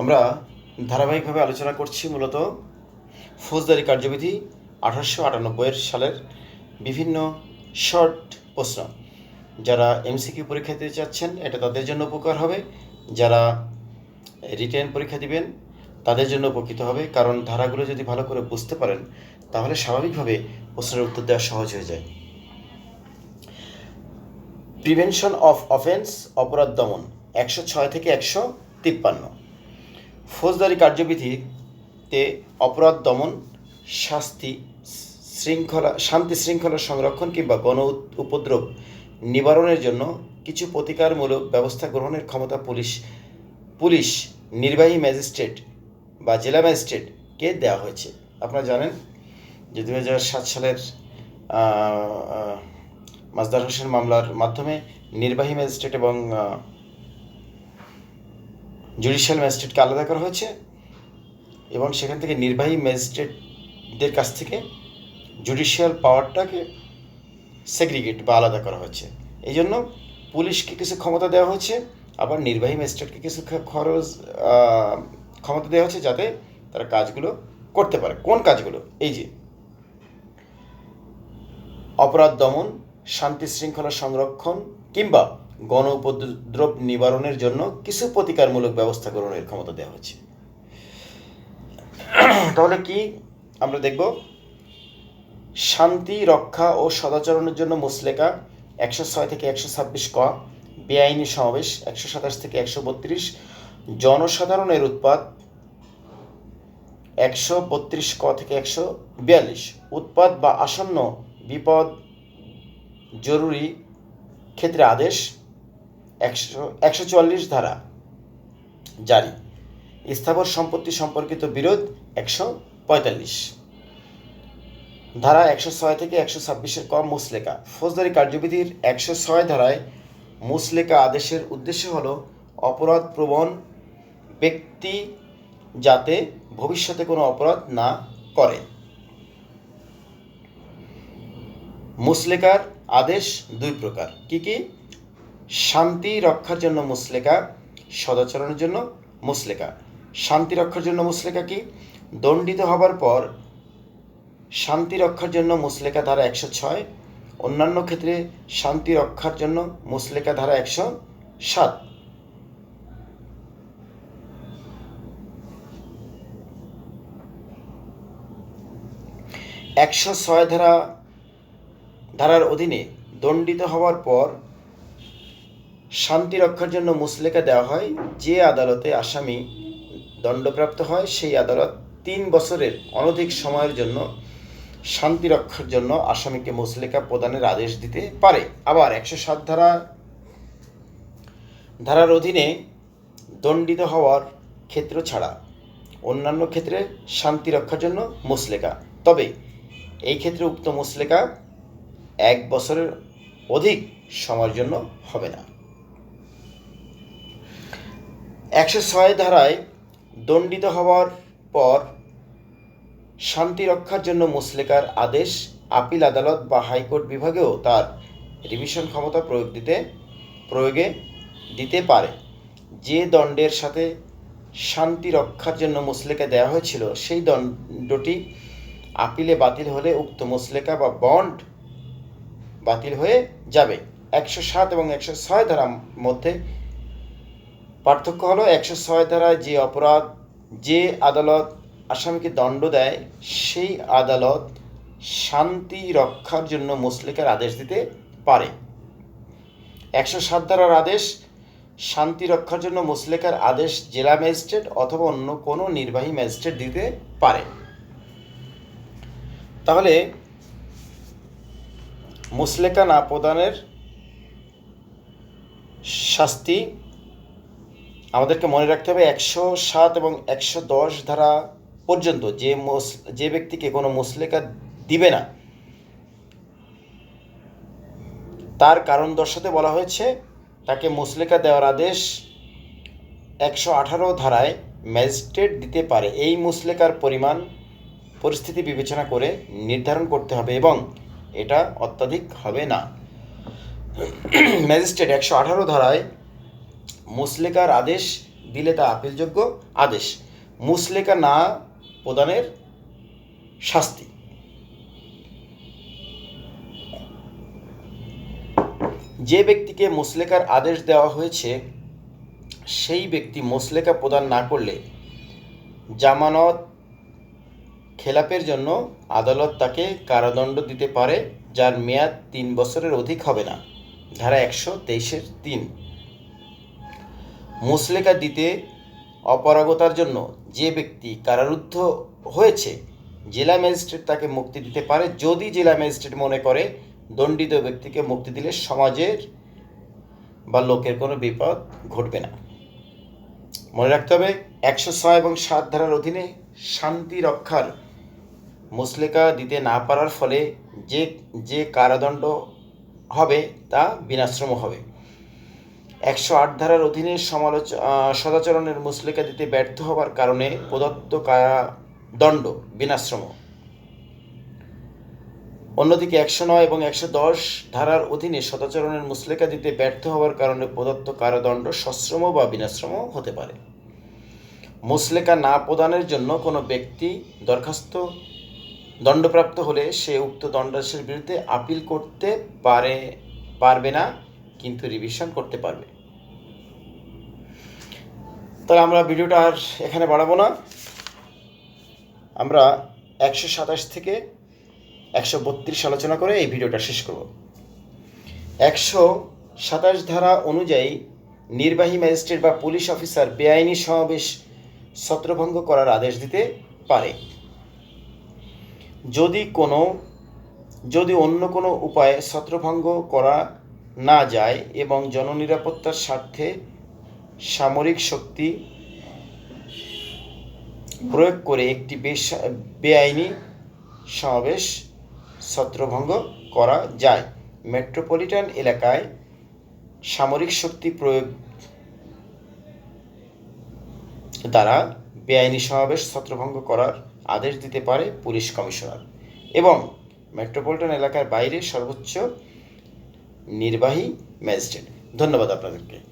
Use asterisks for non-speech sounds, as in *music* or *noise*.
আমরা ধারাবাহিকভাবে আলোচনা করছি মূলত ফৌজদারি কার্যবিধি আঠারোশো আটানব্বইয়ের সালের বিভিন্ন শর্ট প্রশ্ন। যারা এমসিকিউ পরীক্ষা দিতে চাচ্ছেন, এটা তাদের জন্য উপকার হবে। যারা রিটেন পরীক্ষা দিবেন, তাদের জন্য উপকৃত হবে। কারণ ধারাগুলো যদি ভালো করে বুঝতে পারেন, তাহলে স্বাভাবিকভাবে প্রশ্নের উত্তর দেওয়া সহজ হয়ে যায়। প্রিভেনশন অফ অফেন্স অপরাধ দমন, একশো ছয় থেকে একশো তিপ্পান্ন। ফৌজদারি কার্যবিধিতে অপরাধ দমন, শাস্তি, শৃঙ্খলা, শান্তি শৃঙ্খলা সংরক্ষণ কিংবা গণ উপদ্রব নিবারণের জন্য কিছু প্রতিকারমূলক ব্যবস্থা গ্রহণের ক্ষমতা পুলিশ পুলিশ, নির্বাহী ম্যাজিস্ট্রেট বা জেলা ম্যাজিস্ট্রেটকে দেওয়া হয়েছে। আপনারা জানেন যে দু সাত সালের মাজদার হোসেন মামলার মাধ্যমে নির্বাহী ম্যাজিস্ট্রেট এবং জুডিশিয়াল ম্যাজিস্ট্রেটকে আলাদা করা হয়েছে এবং সেখান থেকে নির্বাহী ম্যাজিস্ট্রেটদের কাছ থেকে জুডিশিয়াল পাওয়ারটাকে সেগ্রিগেট বা আলাদা করা হয়েছে। এই জন্য পুলিশকে কিছু ক্ষমতা দেওয়া হয়েছে, আবার নির্বাহী ম্যাজিস্ট্রেটকে কিছু খরচ ক্ষমতা দেওয়া হচ্ছে যাতে তারা কাজগুলো করতে পারে। কোন কাজগুলো? এই যে, অপরাধ দমন, শান্তি শৃঙ্খলা সংরক্ষণ কিংবা গণ উপদ্রব নিবারণের জন্য কিছু প্রতিকারমূলক ব্যবস্থা গ্রহণের ক্ষমতা দেওয়া হচ্ছে তাহলে কি আমরা দেখব? শান্তি, রক্ষা ও সদাচরণের জন্য মুসলেকা একশো ছয় থেকে একশো ছাব্বিশ ক, বেআইনি সমাবেশ একশো সাতাশ থেকে একশো বত্রিশ, জনসাধারণের উৎপাদ একশো বত্রিশ ক থেকে একশো বিয়াল্লিশ। উৎপাদ বা আসন্ন বিপদ জরুরি ক্ষেত্রে আদেশ একশো একশো চুয়াল্লিশ ধারা জারি। স্থাবর সম্পত্তি সম্পর্কিত বিরোধ একশো পঁয়তাল্লিশ। ধারা একশো ছয় থেকে একশো ছাব্বিশের কম মুসলেকা। ফৌজদারি কার্যবিধির একশো ছয় ধারায় মুসলেকা আদেশের উদ্দেশ্য হল অপরাধ প্রবণ ব্যক্তি যাতে ভবিষ্যতে কোনো অপরাধ না করে। মুসলেকার আদেশ দুই প্রকার। কি কি? শান্তি রক্ষার জন্য মুসলেকা, সদাচরণের জন্য মুসলেকা। শান্তি রক্ষার জন্য মুসলেকা কি? দণ্ডিত হবার পর শান্তি রক্ষার জন্য মুসলেকা ধারা একশো ছয়, অন্যান্য ক্ষেত্রে শান্তি রক্ষার জন্য মুসলেকা ধারা একশো সাত। একশো ছয় ধারা, ধারার অধীনে দণ্ডিত হওয়ার পর শান্তি রক্ষার জন্য মুসলেকা দেওয়া হয়, যে আদালতে আসামি দণ্ডপ্রাপ্ত হয়, সেই আদালত তিন বছরের অনধিক সময়ের জন্য শান্তি রক্ষার জন্য আসামিকে মুসলেকা প্রদানের আদেশ দিতে পারে। আবার একশো সাত ধারা, ধারার অধীনে দণ্ডিত হওয়ার ক্ষেত্র ছাড়া অন্যান্য ক্ষেত্রে শান্তি রক্ষার জন্য মুসলেকা তবে এই ক্ষেত্রে উক্ত মুসলেকা এক বছরের অধিক সময়ের জন্য হবে না। একশো ছয় ধারায় দণ্ডিত হওয়ার পর শান্তি রক্ষার জন্য মুসলেকার আদেশ আপিল আদালত বা হাইকোর্ট বিভাগেও তার রিভিশন ক্ষমতা প্রয়োগ দিতে, প্রয়োগে দিতে পারে। যে দণ্ডের সাথে শান্তি রক্ষার জন্য মুসলেকা দেওয়া হয়েছিল, সেই দণ্ডটি আপিলে বাতিল হলে উক্ত মুসলেকা বা বন্ড বাতিল হয়ে যাবে। একশো সাত এবং একশো ছয় ধারার মধ্যে পার্থক্য হলো একশো ছয় ধারায় যে অপরাধ, যে আদালত আসামিকে দণ্ড দেয়, সেই আদালত শান্তি রক্ষার জন্য মুসলিকার আদেশ দিতে পারে। একশো সাত ধারার আদেশ, শান্তি রক্ষার জন্য মুসলেকার আদেশ জেলা ম্যাজিস্ট্রেট অথবা অন্য কোনো নির্বাহী ম্যাজিস্ট্রেট দিতে পারে। তাহলে মুসলেকা না প্রদানের শাস্তি আমাদেরকে মনে রাখতে হবে একশো সাত এবং একশো দশ ধারা পর্যন্ত যে যে ব্যক্তিকে কোনো মুসলেকা দিবে না, তার কারণ দর্শাতে বলা হয়েছে তাকে মুসলেকা দেওয়ার আদেশ একশো আঠারো ধারায় ম্যাজিস্ট্রেট দিতে পারে। এই মুসলেকার পরিমাণ, পরিস্থিতি বিবেচনা করে নির্ধারণ করতে হবে এবং এটা অত্যাধিক হবে না। *clears throat* ম্যাজিস্ট্রেট একশো আঠারো ধারায় মুসলেকার আদেশ দিলে তা আপিলযোগ্য আদেশ। মুসলেকা না প্রদানের শাস্তি। যে ব্যক্তিকে মুসলেকার আদেশ দেওয়া হয়েছে, সেই ব্যক্তি মুসলেকা প্রদান না করলে জামানত খেলাপের জন্য আদালত তাকে কারাদণ্ড দিতে পারে, যার মেয়াদ তিন বছরের অধিক হবে না। ধারা একশো তেইশের তিন। মুসলেকা দিতে অপারগতার জন্য যে ব্যক্তি কারারুদ্ধ হয়েছে, জেলা ম্যাজিস্ট্রেট তাকে মুক্তি দিতে পারে যদি জেলা ম্যাজিস্ট্রেট মনে করে দণ্ডিত ব্যক্তিকে মুক্তি দিলে সমাজের বা লোকের কোনো বিপদ ঘটবে না। মনে রাখতে হবে, একশো ছয় এবং সাত ধারার অধীনে শান্তি রক্ষার মুসলেকা দিতে না পারার ফলে যে যে কারাদণ্ড হবে তা বিনাশ্রম হবে। একশো আট ধারার অধীনে সমালোচ সদাচরণের মুসলেকা দিতে ব্যর্থ হওয়ার কারণে প্রদত্ত কারাদণ্ড বিনাশ্রম। অন্যদিকে একশো নয় এবং একশো দশ ধারার অধীনে সদাচরণের মুসলেকা দিতে ব্যর্থ হওয়ার কারণে প্রদত্ত কারাদণ্ড সশ্রম বা বিনাশ্রম হতে পারে। মুসলেকা না প্রদানের জন্য কোনো ব্যক্তি দরখাস্ত দণ্ডপ্রাপ্ত হলে সে উক্ত দণ্ডাদেশের বিরুদ্ধে আপিল করতে পারে, পারবে না, কিন্তু রিভিশন করতে পারবে। তাহলে আমরা ভিডিওটা আর এখানে বাড়াবো না। আমরা একশো সাতাশ থেকে একশো বত্রিশ আলোচনা করে এই ভিডিওটা শেষ করব। একশো সাতাশ ধারা অনুযায়ী নির্বাহী ম্যাজিস্ট্রেট বা পুলিশ অফিসার বেআইনি সমাবেশ ছত্রভঙ্গ করার আদেশ দিতে পারে। যদি কোনো, যদি অন্য কোনো উপায়ে ছত্রভঙ্গ করা না যায় এবং জননিরাপত্তার স্বার্থে সামরিক শক্তি প্রয়োগ করে একটি বেশ, বেআইনি সমাবেশ ছত্রভঙ্গ করা যায়। মেট্রোপলিটন এলাকায় সামরিক শক্তি প্রয়োগ দ্বারা বেআইনি সমাবেশ ছত্রভঙ্গ করার আদেশ দিতে পারে পুলিশ কমিশনার এবং মেট্রোপলিটন এলাকার বাইরে সর্বোচ্চ নির্বাহী ম্যাজিস্ট্রেট। ধন্যবাদ আপনাদেরকে।